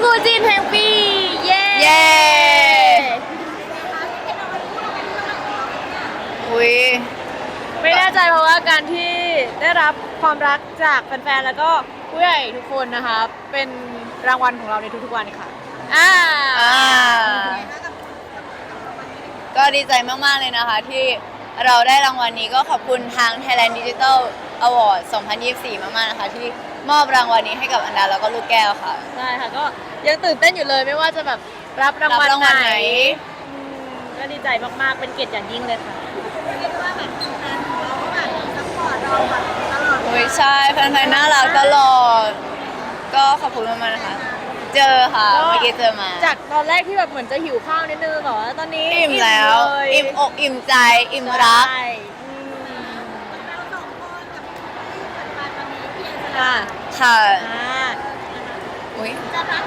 คู่จีนแห่งปี เย้เย้อุ้ยไม่แน่ใจเพราะว่าการที่ได้รับความรักจากแฟนๆ แล้วก็ผู้ใหญ่ทุกคนนะคะ เป็นรางวัลของเราในทุกๆวันค่ะ อ่า อ่า ก็ดีใจมาก ๆ เลยนะคะที่เราได้รางวัลนี้ก็ขอบคุณทาง Thailand Digital Award 2024 มาก ๆ นะคะที่ มอบรางวัลนี้ให้กับอันดาแล้วก็ลูกแก้วค่ะ ใช่ค่ะก็ยังตื่นเต้นอยู่เลยไม่ว่าจะแบบรับรางวัลรับรางวัลไหนไหนอืมก็ดีใจมากๆ เป็นเกียรติอย่างยิ่งเลยค่ะโอ้ยใช่แฟนๆน่ารักตลอด ก็ขอบคุณมากๆนะคะ เจอค่ะก็ เมื่อกี้เจอมาจากตอนแรกที่แบบเหมือนจะหิวข้าวนิดนึงแต่ว่าตอนนี้อิ่มแล้วเลยอิ่มอกอิ่มใจอิ่มรัก ใช่ อืมค่ะค่ะอ่าอุ้ยจะรัก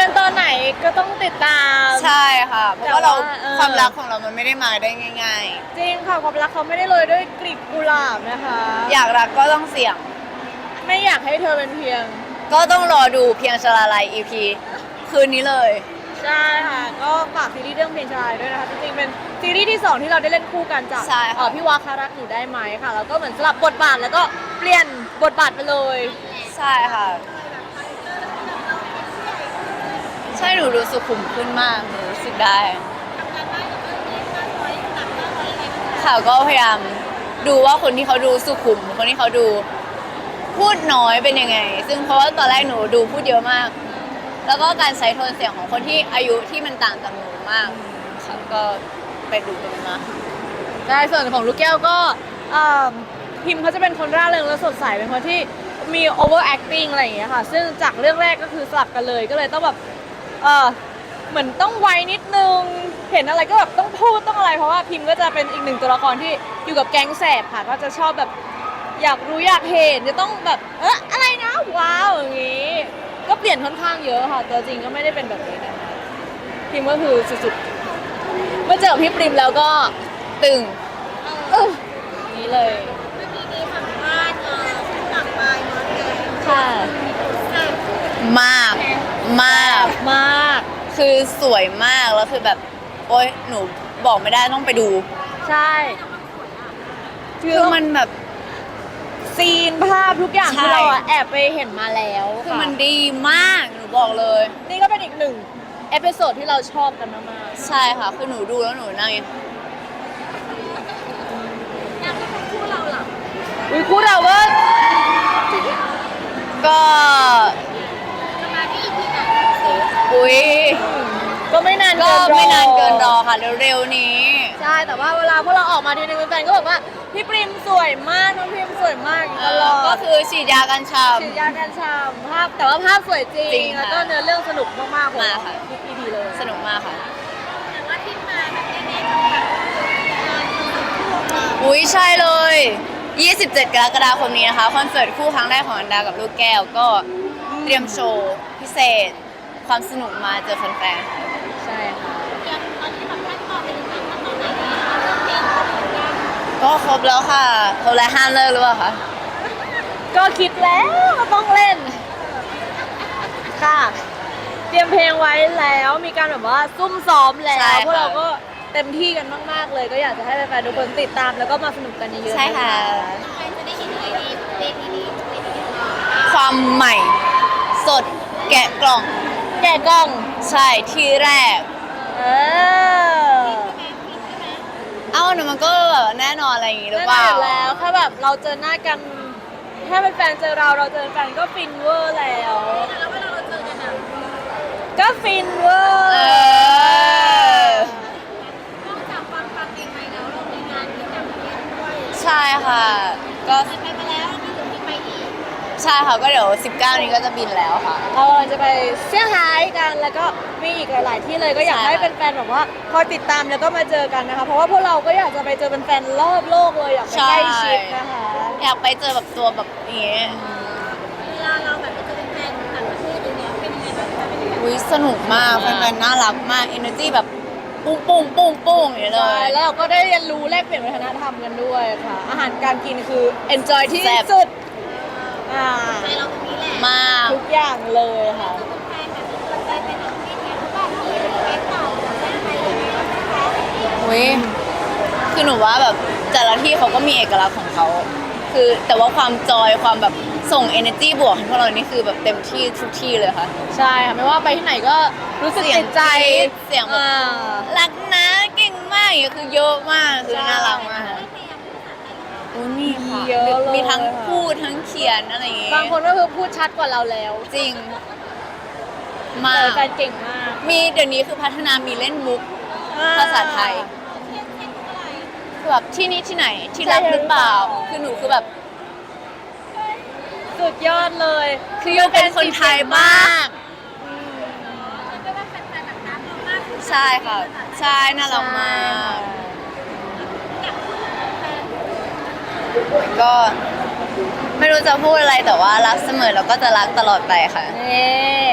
กันตอนไหนก็ต้องติดตาม ใช่ค่ะ เพราะว่าเราแต่ว่าเออ ความรักของเรามันไม่ได้มาได้ง่าย จริงค่ะความรักเขาไม่ได้โรยด้วยกลีบกุหลาบนะคะ ๆ อยากรักก็ต้องเสี่ยง ไม่อยากให้เธอเป็นเพียง ก็ต้องรอดูเพียงชลาลัย EP คืนนี้เลย ใช่ค่ะก็ฝากซีรีส์เรื่องเพลงชายด้วยนะคะจริงๆเป็นซีรีส์ที่2ที่เราได้เล่นคู่กันจากใช่ค่ะ เอ่อพี่วาคารักหนูได้ไหมค่ะแล้วก็เหมือนสลับบทบาทแล้วก็เปลี่ยนบทบาทไปเลยใช่ค่ะ ใช่หนูรู้สึกขุมขึ้นมากหนูรู้สึกได้ค่ะก็พยายามดูว่าคนที่เขาดูสุขุม คนที่เขาดูพูดน้อยเป็นยังไง ซึ่งเพราะว่าตอนแรกหนูดูพูดเยอะมาก แล้วก็การใช้โทนเสียงของคนที่อายุที่มันต่างจากหนูมากค่ะก็ไปดูกันมาใช่ส่วนของลูกแก้วก็เอ่อพิมพ์เขาจะเป็นคนร่าเริงและสดใสเป็นคนที่มี over acting อะไรอย่างเงี้ยค่ะ ซึ่งจากเรื่องแรกก็คือสลับกันเลยก็เลยต้องแบบเออเหมือนต้องไวนิดนึง เห็นอะไรก็แบบต้องพูดต้องอะไร เพราะว่าพิมพ์ก็จะเป็นอีกหนึ่งตัวละครที่อยู่กับแก๊งแสบค่ะก็จะชอบแบบอยากรู้อยากเห็นจะต้องแบบเอออะไรนะว้าวอย่างงี้ ก็เปลี่ยนค่อนข้างเยอะค่ะ ตัวจริงก็ไม่ได้เป็นแบบนี้นะคะพิมพ์ก็คือสุดๆเมื่อเจอพี่ปริมแล้วก็ตึงเออนี้เลยค่ะมากมาก มาก คือสวยมากแล้วคือแบบ โอ๊ยหนูบอกไม่ได้ต้องไปดู ใช่ คือมันแบบ ซีนภาพทุกอย่างใช่คือเราอะแอบไปเห็นมาแล้วคือค่ะมันดีมากหนูบอกเลย นี่ก็เป็นอีกหนึ่งเอพิโซดที่เราชอบกันมากใช่ค่ะคือหนูดูแล้วหนูนั่งอย่างๆอุ้ยคู่เราก็ก็ ก็ไม่นานก็เกินรอไม่นานเกินรอค่ะ เร็วๆนี้ ใช่แต่ว่าเวลาพวกเราออกมาทีนึงแฟนๆก็บอกว่าพี่ปริมสวยมากน้องพิมสวยมากตลอดก็คือฉีดยากันชา ฉีดยากันชามภาพแต่ว่าภาพสวยจริจริงงแล้วค่ะก็เนื้อเรื่องสนุกมากๆผมมากค่ะ ทุก EP เลยสนุกมากค่ะว่าที่มาแบบแน่ๆต้องแบบอุ้ยใช่เลย 27 กรกฎาคมนี้นะคะ คอนเสิร์ตคู่ครั้งแรกของอันดากับลูกแก้วก็เตรียมโชว์พิเศษ ความสนุกมาเจอแฟนๆค่ะ ก็ครบแล้วค่ะครบแล้วห้ามเลิกหรือเปล่าคะก็คิดแล้วว่าต้องเล่น ค่ะ เตรียมเพลงไว้แล้วมีการแบบว่าซุ่มซ้อมแล้วใช่ค่ะ พวกเราก็เต็มที่กันมาก ๆ เลยก็อยากจะให้แฟนๆทุกคนติดตามแล้วก็มาสนุกกันเยอะๆใช่ค่ะแฟนจะได้เห็นอะไรในเวทีนี้เวทีนี้ความใหม่ สดแกะกล่อง แกะกล้อง ใช่ที่แรก เออ เอ้าเดี๋ยวมันก็แบบแน่นอนอะไรอย่างงี้หรือแน่เปนอนล่าอยู่แล้วถ้าแบบเราเจอหน้ากันแค่เป็นแฟนเจอเราเราเจอแฟนก็ฟินเวอร์แล้ว แล้วเวลาเราเจอกันอะก็ฟินเวอร์เออ นอกจากฟังฟังเพลงใหม่แล้วเรามีงานที่ต่างประเทศด้วยใช่ค่ะ ก็ ไปมาแล้วนี่ถึงที่ไปอีก ใช่ค่ะก็เดี๋ยว 19 นี้ก็จะบินแล้วค่ะ เรากำลังจะไปเซี่ยงไฮ้กันแล้วก็มีอีกหลาย ๆ ที่เลยก็อยากใช่ ให้ค่ะแฟนๆแบบว่าคอยติดตามแล้วก็มาเจอกันนะคะ เพราะว่าพวกเราก็อยากจะไปเจอแฟนๆรอบโลกเลยอยากไปใกล้ชิดนะคะ อยากไปเจอแบบตัวแบบอย่างเงี้ยเวลาเราแบบไปเจอแฟนต่างประเทศอย่างเงี้ยเป็นยังไงบ้างคะเป็นยังไงบ้างอุ้ยสนุกมากแฟนๆน่ารักมาก energy แบบปุ้งปุ้งปุ้งปุ้งอย่างเงี้ยเลใช่ย แล้วเราก็ได้เรียนรู้แลกเปลี่ยนวัฒนธรรมกันด้วยค่ะ อาหารการกินคือ enjoy ที่แซ่บ สุด ออ่า ใจเราตรงนี้แหละมากทุกอย่างเลยค่ะ แฟนแบบมีตัวใจเป็นของพี่เนี่ยเขาแบบมีเฟซเก่าของแฟนไทยยังไงบ้างคะอุ้ยคือหนูว่าแบบแต่ละที่เขาก็มีเอกลักษณ์ของเขา คือแต่ว่าความจอยความแบบส่ง energy บวกให้พวกเรานี่คือแบบเต็มที่ทุกที่เลยค่ะ ใช่ค่ะไม่ว่าไปที่ไหนก็รู้สึกเสียงติดใจกรี๊ดเสียงแบบ อ่า รักนะเก่งมากอย่างเงี้ยคือเยอะมากคือใช่น่ารักมากได้ โอ้นี่ค่ะเยอะเลย มีทั้งค่ะพูดทั้งเขียนอะไรอย่างเงี้ยบางคนก็คือพูดชัดกว่าเราแล้วจริง มาแต่กแฟนเก่งมากมีเดี๋ยวนี้คือพัฒนามีเล่นมุกภาษาไทยเช่นเช่นอะไรคือแบบที่นี้ที่ไหนที่รักหรือเปล่า คือหนูคือแบบ สุดยอดเลยคือยังเป็นคนไทยมากมันก็ว่าแฟนๆแบบน้ำเรามากขึ้นใช่ค่ะ ใช่น่ารักมาก อยากพูดกับแฟน ก็ไม่รู้จะพูดอะไรแต่ว่ารักเสมอแล้วก็จะรักตลอดไปค่ะ นี่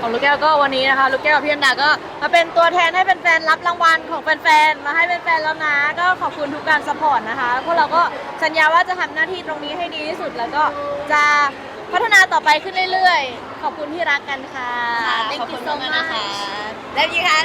ของลูกแก้วก็วันนี้นะคะลูกแก้วกับพี่อันดาก็มาเป็นตัวแทนให้แฟนๆรับรางวัลของแฟนๆมาให้แฟนๆแล้วนะ ก็ขอบคุณทุกการสปอร์ตนะคะพวกเราก็สัญญาว่าจะทำหน้าที่ตรงนี้ให้ดีที่สุดแล้วก็จะพัฒนาต่อไปขึ้นเรื่อยๆ ขอบคุณที่รักกันค่ะค่ะ Thank ขอบ you คุณ so มากๆนะคะ much แล้วพี่คะ